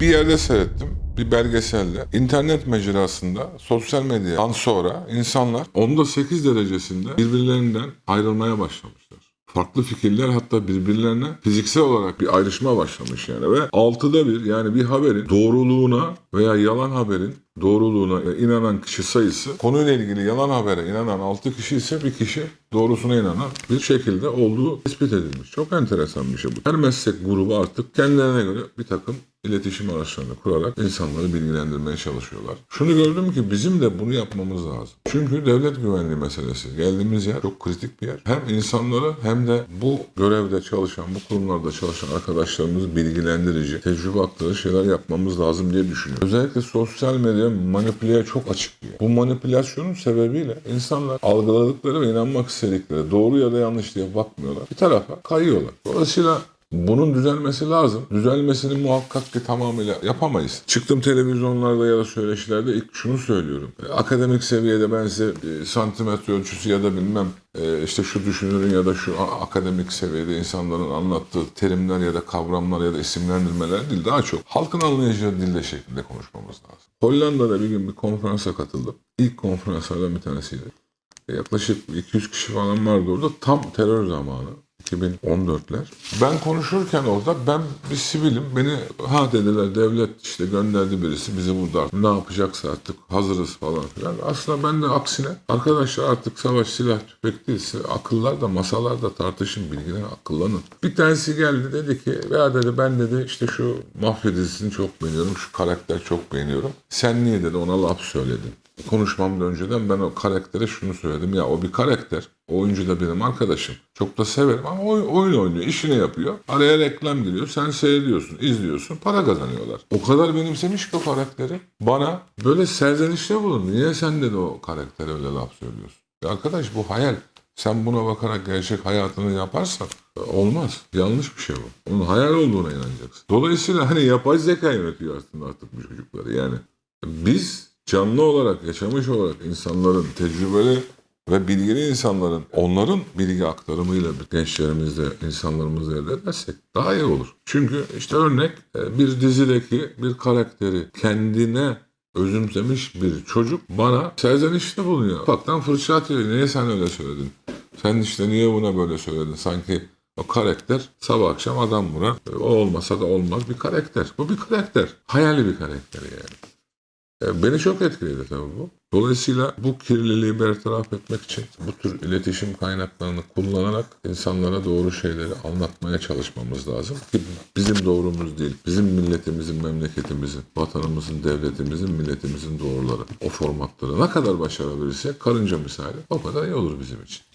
Bir yerde seyrettim bir belgeselde. İnternet mecrasında sosyal medyadan sonra insanlar onda 8 derecesinde birbirlerinden ayrılmaya başlamışlar. Farklı fikirler hatta birbirlerine fiziksel olarak bir ayrışma başlamış yani ve altıda bir yani bir haberin doğruluğuna veya yalan haberin doğruluğuna inanan kişi sayısı konuyla ilgili yalan habere inanan 6 kişi ise bir kişi doğrusuna inanan bir şekilde olduğu tespit edilmiş. Çok enteresan bir şey bu. Her meslek grubu artık kendilerine göre bir takım iletişim araçlarını kurarak insanları bilgilendirmeye çalışıyorlar. Şunu gördüm ki bizim de bunu yapmamız lazım. Çünkü devlet güvenliği meselesi. Geldiğimiz yer çok kritik bir yer. Hem insanları hem de bu görevde çalışan, bu kurumlarda çalışan arkadaşlarımızı bilgilendirici, tecrübe aktarıcı şeyler yapmamız lazım diye düşünüyorum. Özellikle sosyal medya manipüleye çok açık bir yer. Bu manipülasyonun sebebiyle insanlar algıladıkları ve inanmak istedikleri doğru ya da yanlış diye bakmıyorlar. Bir tarafa kayıyorlar. Dolayısıyla bunun düzelmesi lazım. Düzelmesini muhakkak ki tamamıyla yapamayız. Çıktım televizyonlarda ya da söyleşilerde ilk şunu söylüyorum. E, Akademik seviyede ben size e, santimetre ölçüsü ya da bilmem e, işte şu düşünürün ya da şu akademik seviyede insanların anlattığı terimler ya da kavramlar ya da isimlendirmeler değil. Daha çok halkın anlayacağı dilde şeklinde konuşmamız lazım. Hollanda'da bir gün bir konferansa katıldım. İlk konferanslardan bir tanesiydi. Yaklaşık 200 kişi falan vardı orada. Tam terör zamanı. 2014'ler. Ben konuşurken orada ben bir sivilim. Beni ha dediler devlet işte gönderdi birisi bizi burada ne yapacaksa artık hazırız falan filan. Aslında ben de aksine arkadaşlar artık savaş silah tüfek değilse akıllarda masalarda tartışın bilgiler akıllanın. Bir tanesi geldi dedi ki ya dedi ben dedi işte şu mafya dizisini çok beğeniyorum şu karakter çok beğeniyorum. Sen niye dedi ona laf söyledin konuşmamdan önceden ben o karaktere şunu söyledim. Ya o bir karakter. O oyuncu da benim arkadaşım. Çok da severim ama oyun, oyun oynuyor, işini yapıyor. Araya reklam giriyor. Sen seyrediyorsun, izliyorsun, para kazanıyorlar. O kadar benimsemiş ki o karakteri. Bana böyle serzenişte bulundu. Niye sen dedi o karaktere öyle laf söylüyorsun? Ya arkadaş bu hayal. Sen buna bakarak gerçek hayatını yaparsan olmaz. Yanlış bir şey bu. Onun hayal olduğuna inanacaksın. Dolayısıyla hani yapay zeka yönetiyor aslında artık bu çocukları. Yani biz canlı olarak, yaşamış olarak insanların tecrübeli ve bilgili insanların onların bilgi aktarımıyla gençlerimizle, insanlarımızla elde edersek daha iyi olur. Çünkü işte örnek e, bir dizideki bir karakteri kendine özümsemiş bir çocuk bana serzenişte bulunuyor. Ufaktan fırça atıyor. Niye sen öyle söyledin? Sen işte niye buna böyle söyledin? Sanki o karakter sabah akşam adam vuran, e, o olmasa da olmaz bir karakter. Bu bir karakter. Hayali bir karakter yani. E, Beni çok etkiledi tabii bu. Dolayısıyla bu kirliliği bertaraf etmek için bu tür iletişim kaynaklarını kullanarak insanlara doğru şeyleri anlatmaya çalışmamız lazım. Ki bizim doğrumuz değil, bizim milletimizin, memleketimizin, vatanımızın, devletimizin, milletimizin doğruları. O formatları ne kadar başarabilirsek karınca misali o kadar iyi olur bizim için.